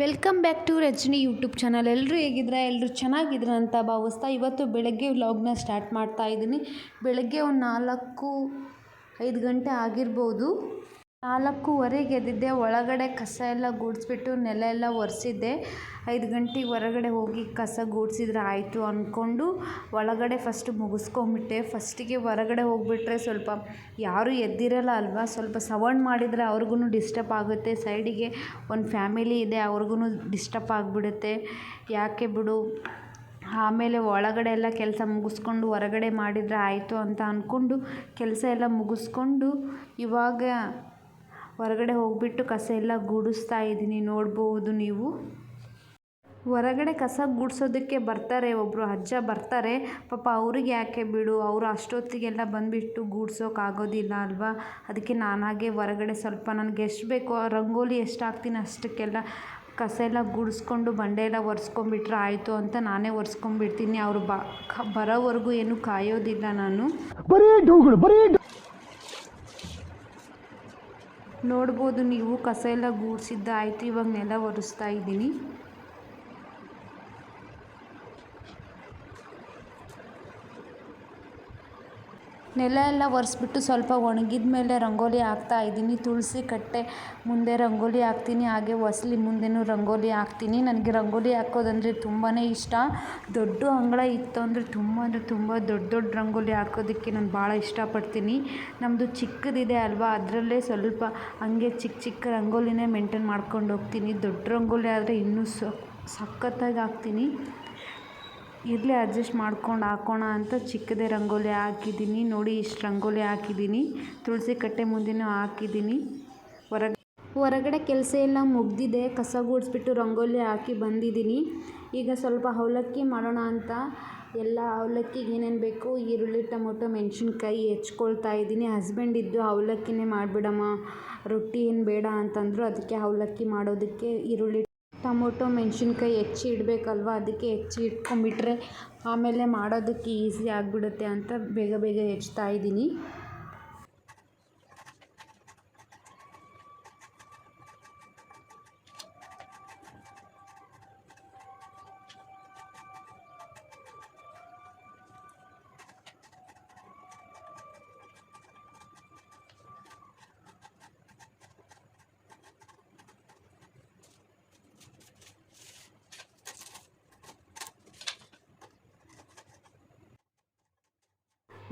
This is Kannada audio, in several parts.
Welcome back to Rajani YouTube channel. ಎಲ್ಲರೂ ಹೇಗಿದ್ರೆ ಎಲ್ಲರೂ ಚೆನ್ನಾಗಿದ್ರೆ ಅಂತ ಭಾವಿಸ್ತಾ ಇವತ್ತು ಬೆಳಗ್ಗೆ ವ್ಲಾಗ್ನ ಸ್ಟಾರ್ಟ್ ಮಾಡ್ತಾ ಇದ್ದೀನಿ. ಬೆಳಗ್ಗೆ ಒಂದು ನಾಲ್ಕು ಐದು ಗಂಟೆ ಆಗಿರ್ಬೋದು. ನಾಲ್ಕೂವರೆಗೆ ಎದ್ದಿದ್ದೆ ಒಳಗಡೆ ಕಸ ಎಲ್ಲ ಗುಡಿಸ್ಬಿಟ್ಟು ನೆಲ ಎಲ್ಲ ಒರೆಸಿದ್ದೆ. ಐದು ಗಂಟೆಗೆ ಹೊರಗಡೆ ಹೋಗಿ ಕಸ ಗೂಡಿಸಿದ್ರೆ ಆಯಿತು ಅಂದ್ಕೊಂಡು ಒಳಗಡೆ ಫಸ್ಟ್ ಮುಗಿಸ್ಕೊಂಬಿಟ್ಟೆ ಫಸ್ಟಿಗೆ ಹೊರಗಡೆ ಹೋಗಿಬಿಟ್ರೆ ಸ್ವಲ್ಪ ಯಾರೂ ಎದ್ದಿರಲ್ಲ ಅಲ್ವಾ? ಸ್ವಲ್ಪ ಸೌಂಡ್ ಮಾಡಿದರೆ ಅವ್ರಿಗೂ ಡಿಸ್ಟರ್ಬ್ ಆಗುತ್ತೆ. ಸೈಡಿಗೆ ಒಂದು ಫ್ಯಾಮಿಲಿ ಇದೆ ಅವ್ರಿಗೂ ಡಿಸ್ಟರ್ಬ್ ಆಗಿಬಿಡುತ್ತೆ. ಯಾಕೆ ಬಿಡು? ಆಮೇಲೆ ಒಳಗಡೆ ಎಲ್ಲ ಕೆಲಸ ಮುಗಿಸ್ಕೊಂಡು ಹೊರಗಡೆ ಮಾಡಿದರೆ ಆಯಿತು ಅಂತ ಅಂದ್ಕೊಂಡು ಕೆಲಸ ಎಲ್ಲ ಮುಗಿಸ್ಕೊಂಡು ಇವಾಗ ಹೊರಗಡೆ ಹೋಗಿಬಿಟ್ಟು ಕಸ ಎಲ್ಲ ಗುಡಿಸ್ತಾ ಇದ್ದೀನಿ ನೋಡಬಹುದು ನೀವು. ಹೊರಗಡೆ ಕಸ ಗುಡಿಸೋದಕ್ಕೆ ಬರ್ತಾರೆ ಒಬ್ಬರು ಅಜ್ಜ ಬರ್ತಾರೆ. ಪಾಪ ಅವ್ರಿಗೆ ಯಾಕೆ ಬಿಡು, ಅವರು ಅಷ್ಟೊತ್ತಿಗೆಲ್ಲ ಬಂದುಬಿಟ್ಟು ಗೂಡ್ಸೋಕ್ಕಾಗೋದಿಲ್ಲ ಅಲ್ವಾ? ಅದಕ್ಕೆ ನಾನಾಗೆ ಹೊರಗಡೆ ಸ್ವಲ್ಪ ನನಗೆ ಎಷ್ಟು ಬೇಕೋ ರಂಗೋಲಿ ಎಷ್ಟು ಹಾಕ್ತೀನಿ ಅಷ್ಟಕ್ಕೆಲ್ಲ ಕಸ ಎಲ್ಲ ಗುಡಿಸ್ಕೊಂಡು ಬಂಡೆ ಎಲ್ಲ ಒರೆಸ್ಕೊಂಬಿಟ್ರೆ ಆಯಿತು ಅಂತ ನಾನೇ ಒರೆಸ್ಕೊಂಬಿಡ್ತೀನಿ ಅವರು ಬ, ಬರೋವರೆಗೂ ಏನು ಕಾಯೋದಿಲ್ಲ ನಾನು. ನೋಡ್ಬೋದು ನೀವು ಕಸ ಎಲ್ಲ ಗೂಡಿಸಿದ್ದು ಆಯಿತು ಇವಾಗ ನೆಲ ಒರೆಸ್ತಾ ಇದ್ದೀನಿ ನೆಲ ಎಲ್ಲ ಒರೆಸ್ಬಿಟ್ಟು ಸ್ವಲ್ಪ ಒಣಗಿದ ಮೇಲೆ ರಂಗೋಲಿ ಹಾಕ್ತಾ ಇದ್ದೀನಿ. ತುಳಸಿ ಕಟ್ಟೆ ಮುಂದೆ ರಂಗೋಲಿ ಹಾಕ್ತೀನಿ, ಹಾಗೆ ಹೊಸಲಿ ಮುಂದೆನೂ ರಂಗೋಲಿ ಹಾಕ್ತೀನಿ. ನನಗೆ ರಂಗೋಲಿ ಹಾಕೋದಂದರೆ ತುಂಬಾ ಇಷ್ಟ. ದೊಡ್ಡ ಅಂಗಳ ಇತ್ತು ಅಂದರೆ ತುಂಬ ಅಂದರೆ ತುಂಬ ದೊಡ್ಡ ದೊಡ್ಡ ರಂಗೋಲಿ ಹಾಕೋದಕ್ಕೆ ನಾನು ಭಾಳ ಇಷ್ಟಪಡ್ತೀನಿ. ನಮ್ಮದು ಚಿಕ್ಕದಿದೆ ಅಲ್ವಾ, ಅದರಲ್ಲೇ ಸ್ವಲ್ಪ ಹಂಗೆ ಚಿಕ್ಕ ಚಿಕ್ಕ ರಂಗೋಲಿನೇ ಮೇಂಟೈನ್ ಮಾಡ್ಕೊಂಡು ಹೋಗ್ತೀನಿ. ದೊಡ್ಡ ರಂಗೋಲಿ ಆದರೆ ಇನ್ನೂ ಸಖತ್ತಾಗಿ ಹಾಕ್ತೀನಿ. ಇರಲಿ ಅಡ್ಜಸ್ಟ್ ಮಾಡ್ಕೊಂಡು ಹಾಕೋಣ ಅಂತ ಚಿಕ್ಕದೇ ರಂಗೋಲಿ ಹಾಕಿದ್ದೀನಿ. ನೋಡಿ ಇಷ್ಟು ರಂಗೋಲಿ ಹಾಕಿದ್ದೀನಿ. ತುಳಸಿ ಕಟ್ಟೆ ಮುಂದೆನೂ ಹಾಕಿದ್ದೀನಿ. ಹೊರಗೆ ಹೊರಗಡೆ ಕೆಲಸ ಎಲ್ಲ ಮುಗ್ದಿದೆ. ಕಸ ಗುಡಿಸ್ಬಿಟ್ಟು ರಂಗೋಲಿ ಹಾಕಿ ಬಂದಿದ್ದೀನಿ. ಈಗ ಸ್ವಲ್ಪ ಅವಲಕ್ಕಿ ಮಾಡೋಣ ಅಂತ. ಎಲ್ಲ ಅವಲಕ್ಕಿಗೆ ಏನೇನು ಬೇಕು? ಈರುಳ್ಳಿ, ಟೊಮೊಟೊ, ಮೆಣಸಿನ್ಕಾಯಿ ಹೆಚ್ಕೊಳ್ತಾ ಇದ್ದೀನಿ. ಹಸ್ಬೆಂಡ್ ಇದ್ದು ಅವಲಕ್ಕಿನೇ ಮಾಡಿಬಿಡಮ್ಮ. ರೊಟ್ಟಿ ಏನು ಬೇಡ ಅಂತಂದರು ಅದಕ್ಕೆ ಅವಲಕ್ಕಿ ಮಾಡೋದಕ್ಕೆ ಈರುಳ್ಳಿ ಟೊಮೊಟೊ ಮೆಣಸಿನ್ಕಾಯಿ ಹೆಚ್ಚಿ ಇಡಬೇಕಲ್ವ? ಅದಕ್ಕೆ ಹೆಚ್ಚಿ ಇಟ್ಕೊಂಬಿಟ್ರೆ ಆಮೇಲೆ ಮಾಡೋದಕ್ಕೆ ಈಸಿ ಆಗಿಬಿಡುತ್ತೆ ಅಂತ ಬೇಗ ಬೇಗ ಹೆಚ್ಚ್ತಾ ಇದ್ದೀನಿ.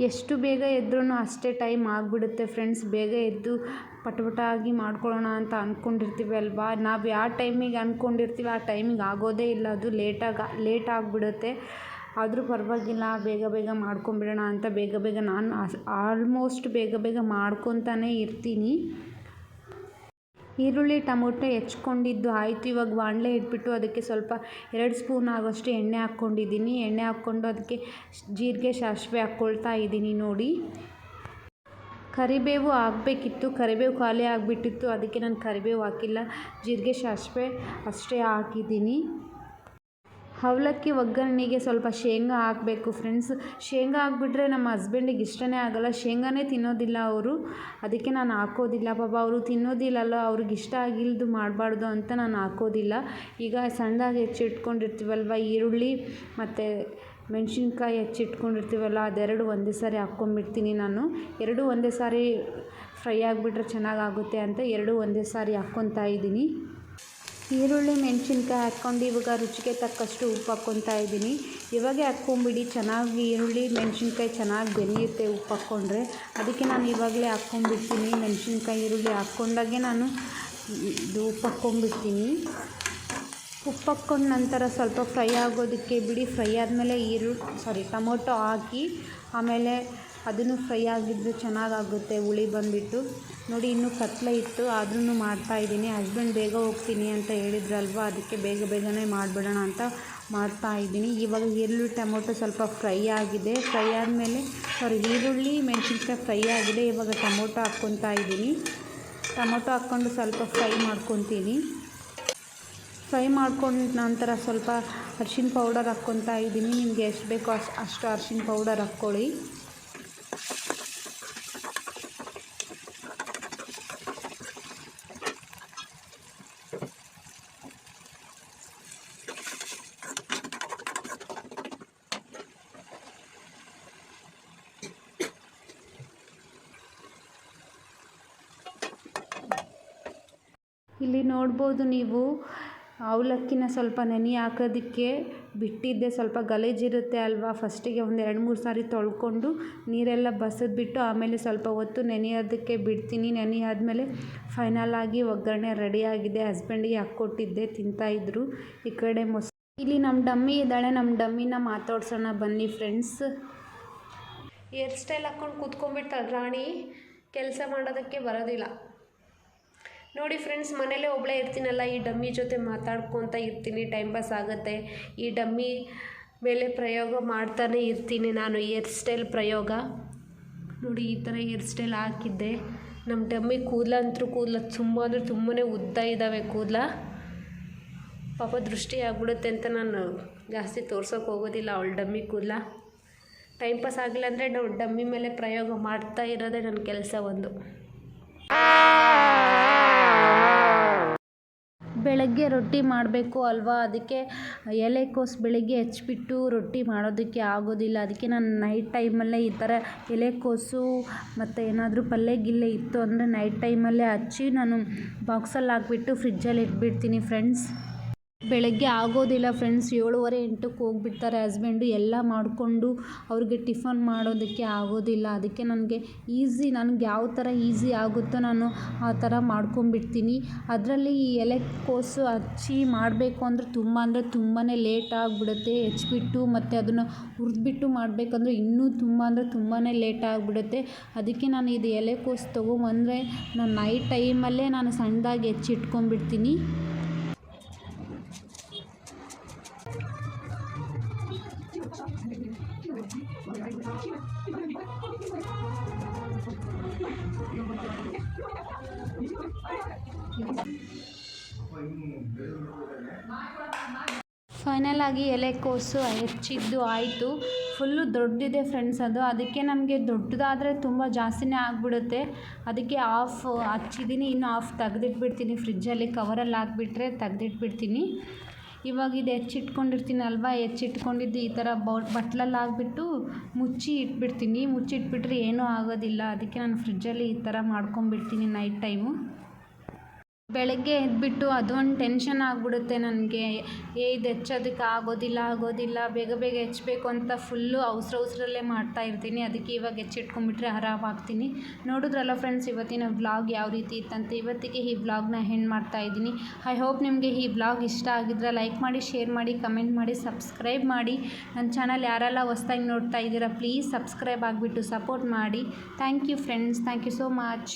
ಎಷ್ಟು ಬೇಗ ಎದ್ರೂ ಅಷ್ಟೇ ಟೈಮ್ ಆಗಿಬಿಡುತ್ತೆ ಫ್ರೆಂಡ್ಸ್ ಬೇಗ ಎದ್ದು ಪಟ ಪಟ ಆಗಿ ಮಾಡ್ಕೊಳ್ಳೋಣ ಅಂತ ಅಂದ್ಕೊಂಡಿರ್ತೀವಿ ಅಲ್ವಾ? ನಾವು ಯಾವ ಟೈಮಿಗೆ ಅಂದ್ಕೊಂಡಿರ್ತೀವಿ ಆ ಟೈಮಿಗೆ ಆಗೋದೇ ಇಲ್ಲ. ಅದು ಲೇಟಾಗಿ ಲೇಟ್ ಆಗಿಬಿಡುತ್ತೆ. ಆದರೂ ಪರವಾಗಿಲ್ಲ, ಬೇಗ ಬೇಗ ಮಾಡ್ಕೊಂಬಿಡೋಣ ಅಂತ ಬೇಗ ಬೇಗ ನಾನು ಆಲ್ಮೋಸ್ಟ್ ಬೇಗ ಬೇಗ ಮಾಡ್ಕೊತಾನೆ ಇರ್ತೀನಿ. ಈರುಳ್ಳಿ ಟೊಮೊಟೊ ಹೆಚ್ಕೊಂಡಿದ್ದು ಆಯಿತು, ಇವಾಗ ಬಾಣಲೆ ಇಟ್ಬಿಟ್ಟು ಅದಕ್ಕೆ ಸ್ವಲ್ಪ ಎರಡು ಸ್ಪೂನ್ ಆಗೋಷ್ಟು ಎಣ್ಣೆ ಹಾಕ್ಕೊಂಡಿದ್ದೀನಿ. ಎಣ್ಣೆ ಹಾಕ್ಕೊಂಡು ಅದಕ್ಕೆ ಜೀರಿಗೆ, ಸಾಸಿವೆ ಹಾಕ್ಕೊಳ್ತಾ ಇದ್ದೀನಿ ನೋಡಿ. ಕರಿಬೇವು ಹಾಕಬೇಕಿತ್ತು. ಕರಿಬೇವು ಖಾಲಿ ಆಗಿಬಿಟ್ಟಿತ್ತು. ಅದಕ್ಕೆ ನಾನು ಕರಿಬೇವು ಹಾಕಿಲ್ಲ. ಜೀರಿಗೆ, ಸಾಸಿವೆ ಅಷ್ಟೇ ಹಾಕಿದ್ದೀನಿ. ಅವಲಕ್ಕಿ ಒಗ್ಗರಣೆಗೆ ಸ್ವಲ್ಪ ಶೇಂಗಾ ಹಾಕಬೇಕು ಫ್ರೆಂಡ್ಸ್ ಶೇಂಗಾ ಹಾಕ್ಬಿಟ್ರೆ ನಮ್ಮ ಹಸ್ಬೆಂಡಿಗೆ ಇಷ್ಟನೇ ಆಗೋಲ್ಲ. ಶೇಂಗಾನೇ ತಿನ್ನೋದಿಲ್ಲ ಅವರು. ಅದಕ್ಕೆ ನಾನು ಹಾಕೋದಿಲ್ಲ. ಪಾಪ ಅವರು ತಿನ್ನೋದಿಲ್ಲಲ್ಲ, ಅವ್ರಿಗೆ ಇಷ್ಟ ಆಗಿಲ್ದು ಮಾಡಬಾರ್ದು ಅಂತ ನಾನು ಹಾಕೋದಿಲ್ಲ. ಈಗ ಸಣ್ಣದಾಗಿ ಹೆಚ್ಚಿಟ್ಕೊಂಡಿರ್ತೀವಲ್ವ ಈರುಳ್ಳಿ, ಮತ್ತು ಮೆಣಸಿನ್ಕಾಯಿ ಹೆಚ್ಚಿಟ್ಕೊಂಡಿರ್ತೀವಲ್ಲ ಅದೆರಡು ಒಂದೇ ಸಾರಿ ಹಾಕ್ಕೊಂಬಿಡ್ತೀನಿ ನಾನು. ಎರಡು ಒಂದೇ ಸಾರಿ ಫ್ರೈ ಆಗಿಬಿಟ್ರೆ ಚೆನ್ನಾಗಾಗುತ್ತೆ ಅಂತ ಎರಡು ಒಂದೇ ಸಾರಿ ಹಾಕ್ಕೊತಾ ಇದ್ದೀನಿ. ಈರುಳ್ಳಿ, ಮೆಣಸಿನ್ಕಾಯಿ ಹಾಕ್ಕೊಂಡು ಇವಾಗ ರುಚಿಗೆ ತಕ್ಕಷ್ಟು ಉಪ್ಪು ಹಾಕ್ಕೊತಾ ಇದ್ದೀನಿ. ಇವಾಗೆ ಹಾಕ್ಕೊಂಬಿಡಿ, ಚೆನ್ನಾಗಿ ಈರುಳ್ಳಿ, ಮೆಣಸಿನ್ಕಾಯಿ ಚೆನ್ನಾಗಿ ಬೆಳೆಯುತ್ತೆ ಉಪ್ಪು ಹಾಕ್ಕೊಂಡ್ರೆ. ಅದಕ್ಕೆ ನಾನು ಇವಾಗಲೇ ಹಾಕ್ಕೊಂಬಿಡ್ತೀನಿ. ಮೆಣಸಿನ್ಕಾಯಿ, ಈರುಳ್ಳಿ ಹಾಕ್ಕೊಂಡಾಗೆ ನಾನು ಇದು ಉಪ್ಪು ಹಾಕ್ಕೊಂಬಿಡ್ತೀನಿ. ಉಪ್ಪು ಹಾಕ್ಕೊಂಡ ನಂತರ ಸ್ವಲ್ಪ ಫ್ರೈ ಆಗೋದಕ್ಕೆ ಬಿಡಿ. ಫ್ರೈ ಆದಮೇಲೆ ಈರುಳ್ಳಿ, ಸಾರಿ ಟೊಮೊಟೊ ಹಾಕಿ ಆಮೇಲೆ ಅದನ್ನು ಫ್ರೈ ಆಗಿದ್ರೆ ಚೆನ್ನಾಗಾಗುತ್ತೆ, ಹುಳಿ ಬಂದುಬಿಟ್ಟು. ನೋಡಿ, ಇನ್ನೂ ಕತ್ಲೆ ಇತ್ತು ಆದ್ರೂ ಮಾಡ್ತಾಯಿದ್ದೀನಿ ಹಸ್ಬೆಂಡ್ ಬೇಗ ಹೋಗ್ತೀನಿ ಅಂತ ಹೇಳಿದ್ರಲ್ವ, ಅದಕ್ಕೆ ಬೇಗ ಬೇಗನೆ ಮಾಡಿಬಿಡೋಣ ಅಂತ ಮಾಡ್ತಾಯಿದ್ದೀನಿ ಇವಾಗ ಈರುಳ್ಳಿ ಟೊಮೊಟೊ ಸ್ವಲ್ಪ ಫ್ರೈ ಆಗಿದೆ. ಫ್ರೈ ಆದಮೇಲೆ ಸಾರಿ ಈರುಳ್ಳಿ ಮೆಣಸಿನ್ಕಾಯಿ ಫ್ರೈ ಆಗಿದೆ. ಇವಾಗ ಟೊಮೊಟೊ ಹಾಕ್ಕೊತಾ ಇದ್ದೀನಿ. ಟೊಮೊಟೊ ಹಾಕ್ಕೊಂಡು ಸ್ವಲ್ಪ ಫ್ರೈ ಮಾಡ್ಕೊತೀನಿ. ಫ್ರೈ ಮಾಡ್ಕೊಂಡ ನಂತರ ಸ್ವಲ್ಪ ಅರ್ಶಿನ ಪೌಡರ್ ಹಾಕ್ಕೊತಾ ಇದ್ದೀನಿ. ನಿಮಗೆ ಎಷ್ಟು ಬೇಕೋ ಅಷ್ಟು ಅಷ್ಟು ಅರ್ಶಿಣ ಪೌಡರ್ ಹಾಕ್ಕೊಳ್ಳಿ. ಇಲ್ಲಿ ನೋಡ್ಬೋದು ನೀವು, ಅವಲಕ್ಕಿನ ಸ್ವಲ್ಪ ನೆನೆ ಹಾಕೋದಕ್ಕೆ ಬಿಟ್ಟಿದ್ದೆ. ಸ್ವಲ್ಪ ಗಲೀಜಿರುತ್ತೆ ಅಲ್ವಾ? ಫಸ್ಟಿಗೆ ಒಂದು ಎರಡು ಮೂರು ಸಾರಿ ತೊಳ್ಕೊಂಡು ನೀರೆಲ್ಲ ಬಸಿದ್ಬಿಟ್ಟು ಆಮೇಲೆ ಸ್ವಲ್ಪ ಹೊತ್ತು ನೆನೆಯೋದಕ್ಕೆ ಬಿಡ್ತೀನಿ. ನೆನೆ ಆದಮೇಲೆ ಫೈನಲ್ ಆಗಿ ಒಗ್ಗರಣೆ ರೆಡಿಯಾಗಿದೆ ಹಸ್ಬೆಂಡಿಗೆ ಹಾಕ್ಕೊಟ್ಟಿದ್ದೆ ತಿಂತಾಯಿದ್ರು ಈ ಕಡೆ ಮೊಸ, ಇಲ್ಲಿ ನಮ್ಮ ಡಮ್ಮಿ ಇದ್ದಾಳೆ. ನಮ್ಮ ಡಮ್ಮಿನ ಮಾತಾಡ್ಸೋಣ ಬನ್ನಿ ಫ್ರೆಂಡ್ಸ್ ಹೇರ್ ಸ್ಟೈಲ್ ಹಾಕ್ಕೊಂಡು ಕೂತ್ಕೊಂಡ್ಬಿಡ್ತಾಳೆ ರಾಣಿ. ಕೆಲಸ ಮಾಡೋದಕ್ಕೆ ಬರೋದಿಲ್ಲ. ನೋಡಿ ಫ್ರೆಂಡ್ಸ್ ಮನೇಲೇ ಒಬ್ಬಳೇ ಇರ್ತೀನಲ್ಲ, ಈ ಡಮ್ಮಿ ಜೊತೆ ಮಾತಾಡ್ಕೊತ ಇರ್ತೀನಿ ಟೈಮ್ ಪಾಸ್ ಆಗುತ್ತೆ. ಈ ಡಮ್ಮಿ ಮೇಲೆ ಪ್ರಯೋಗ ಮಾಡ್ತಾನೆ ಇರ್ತೀನಿ ನಾನು ಹೇರ್ ಸ್ಟೈಲ್ ಪ್ರಯೋಗ. ನೋಡಿ, ಈ ಥರ ಹೇರ್ ಸ್ಟೈಲ್ ಹಾಕಿದ್ದೆ. ನಮ್ಮ ಡಮ್ಮಿ ಕೂದಲಂತೂ ಕೂದಲ ತುಂಬ, ಅಂದರೆ ತುಂಬಾ ಉದ್ದ ಇದ್ದಾವೆ ಕೂದಲ. ಪಾಪ ದೃಷ್ಟಿ ಆಗ್ಬಿಡುತ್ತೆ ಅಂತ ನಾನು ಜಾಸ್ತಿ ತೋರ್ಸೋಕೆ ಹೋಗೋದಿಲ್ಲ ಅವಳ ಡಮ್ಮಿ ಕೂದಲ. ಟೈಮ್ ಪಾಸ್ ಆಗಿಲ್ಲ ಅಂದರೆ ನಾವು ಡಮ್ಮಿ ಮೇಲೆ ಪ್ರಯೋಗ ಮಾಡ್ತಾ ಇರೋದೇ ನನ್ನ ಕೆಲಸ ಒಂದು. ಬೆಳಗ್ಗೆ ರೊಟ್ಟಿ ಮಾಡಬೇಕು ಅಲ್ವಾ? ಅದಕ್ಕೆ ಎಲೆಕೋಸು ಬೆಳಗ್ಗೆ ಹೆಚ್ಚಿಬಿಟ್ಟು ರೊಟ್ಟಿ ಮಾಡೋದಕ್ಕೆ ಆಗೋದಿಲ್ಲ. ಅದಕ್ಕೆ ನಾನು ನೈಟ್ ಟೈಮಲ್ಲೇ ಈ ಥರ ಎಲೆಕೋಸು ಮತ್ತು ಏನಾದರೂ ಪಲ್ಯ ಗಿಲ್ಲೆ ಇತ್ತು ಅಂದರೆ ನೈಟ್ ಟೈಮಲ್ಲೇ ಹಚ್ಚಿ ನಾನು ಬಾಕ್ಸಲ್ಲಿ ಹಾಕ್ಬಿಟ್ಟು ಫ್ರಿಜ್ಜಲ್ಲಿ ಇಟ್ಬಿಡ್ತೀನಿ ಫ್ರೆಂಡ್ಸ್ ಬೆಳಗ್ಗೆ ಆಗೋದಿಲ್ಲ ಫ್ರೆಂಡ್ಸ್ ಏಳುವರೆ, ಎಂಟಕ್ಕೆ ಹೋಗ್ಬಿಡ್ತಾರೆ ಹಸ್ಬೆಂಡು ಎಲ್ಲ ಮಾಡಿಕೊಂಡು ಅವ್ರಿಗೆ ಟಿಫನ್ ಮಾಡೋದಕ್ಕೆ ಆಗೋದಿಲ್ಲ. ಅದಕ್ಕೆ ನನಗೆ ಈಸಿ ನನಗೆ ಯಾವ ಥರ ಈಸಿ ಆಗುತ್ತೋ ನಾನು ಆ ಥರ ಮಾಡ್ಕೊಂಬಿಡ್ತೀನಿ ಅದರಲ್ಲಿ ಈ ಎಲೆಕೋಸು ಹಚ್ಚಿ ಮಾಡಬೇಕು ಅಂದರೆ ತುಂಬ ಅಂದರೆ ತುಂಬಾ ಲೇಟ್ ಆಗಿಬಿಡುತ್ತೆ. ಹೆಚ್ಚಿಬಿಟ್ಟು ಮತ್ತು ಅದನ್ನು ಹುರಿದ್ಬಿಟ್ಟು ಮಾಡಬೇಕಂದ್ರೆ ಇನ್ನೂ ತುಂಬ ಅಂದರೆ ತುಂಬಾ ಲೇಟ್ ಆಗಿಬಿಡುತ್ತೆ. ಅದಕ್ಕೆ ನಾನು ಇದು ಎಲೆಕೋಸು ತೊಗೊಂಬಂದರೆ ನಾನು ನೈಟ್ ಟೈಮಲ್ಲೇ ನಾನು ಸಣ್ಣದಾಗಿ ಹೆಚ್ಚಿಟ್ಕೊಂಬಿಡ್ತೀನಿ ಫೈನಲ್ ಆಗಿ ಎಲೆಕೋಸು ಹೆಚ್ಚಿದ್ದು ಆಯಿತು. ಫುಲ್ಲು ದೊಡ್ಡಿದೆ ಫ್ರೆಂಡ್ಸ್ ಅದು. ಅದಕ್ಕೆ ನಮಗೆ ದೊಡ್ಡದಾದರೆ ತುಂಬ ಜಾಸ್ತಿನೇ ಆಗಿಬಿಡುತ್ತೆ. ಅದಕ್ಕೆ ಆಫ್ ಹಚ್ಚಿದ್ದೀನಿ, ಇನ್ನು ಆಫ್ ತೆಗೆದಿಟ್ಬಿಡ್ತೀನಿ. ಫ್ರಿಜ್ಜಲ್ಲಿ ಕವರಲ್ಲಿ ಹಾಕ್ಬಿಟ್ರೆ ತೆಗ್ದಿಟ್ಬಿಡ್ತೀನಿ. ಇವಾಗ ಇದು ಹೆಚ್ಚಿಟ್ಕೊಂಡಿರ್ತೀನಲ್ವ ಹೆಚ್ಚಿಟ್ಕೊಂಡಿದ್ದು ಈ ಥರ ಬಟ್ಲಲ್ಲಿ ಹಾಕ್ಬಿಟ್ಟು ಮುಚ್ಚಿ ಇಟ್ಬಿಡ್ತೀನಿ. ಮುಚ್ಚಿಟ್ಬಿಟ್ರೆ ಏನೂ ಆಗೋದಿಲ್ಲ. ಅದಕ್ಕೆ ನಾನು ಫ್ರಿಜ್ಜಲ್ಲಿ ಈ ಥರ ಮಾಡ್ಕೊಂಬಿಡ್ತೀನಿ ನೈಟ್ ಟೈಮು ಬೆಳಗ್ಗೆ ಎದ್ಬಿಟ್ಟು ಅದೊಂದು ಟೆನ್ಷನ್ ಆಗಿಬಿಡುತ್ತೆ ನನಗೆ. ಏ, ಇದು ಹೆಚ್ಚೋದಕ್ಕೆ ಆಗೋದಿಲ್ಲ ಆಗೋದಿಲ್ಲ, ಬೇಗ ಬೇಗ ಹೆಚ್ಚಬೇಕು ಅಂತ ಫುಲ್ಲು ಅವಸ್ರ ಅವಸ್ರಲ್ಲೇ ಮಾಡ್ತಾ ಇರ್ತೀನಿ. ಅದಕ್ಕೆ ಇವಾಗ ಹೆಚ್ಚಿಟ್ಕೊಂಡ್ಬಿಟ್ರೆ ಆರಾಮಾಗ್ತೀನಿ. ನೋಡಿದ್ರಲ್ಲ ಫ್ರೆಂಡ್ಸ್ ಇವತ್ತಿನ ವ್ಲಾಗ್ ಯಾವ ರೀತಿ ಇತ್ತಂತ. ಇವತ್ತಿಗೆ ಈ ವ್ಲಾಗ್ನ ಹೆಣ್ಣು ಮಾಡ್ತಾ ಇದ್ದೀನಿ. ಐ ಹೋಪ್ ನಿಮಗೆ ಈ ವ್ಲಾಗ್ ಇಷ್ಟ ಆಗಿದ್ರೆ ಲೈಕ್ ಮಾಡಿ ಶೇರ್ ಮಾಡಿ ಕಮೆಂಟ್ ಮಾಡಿ ಸಬ್ಸ್ಕ್ರೈಬ್ ಮಾಡಿ. ನನ್ನ ಚಾನಲ್ ಯಾರೆಲ್ಲ ಹೊಸ್ದಾಗಿ ನೋಡ್ತಾ ಇದ್ದೀರಾ ಪ್ಲೀಸ್ ಸಬ್ಸ್ಕ್ರೈಬ್ ಆಗಿಬಿಟ್ಟು ಸಪೋರ್ಟ್ ಮಾಡಿ. Thank you friends thank you so much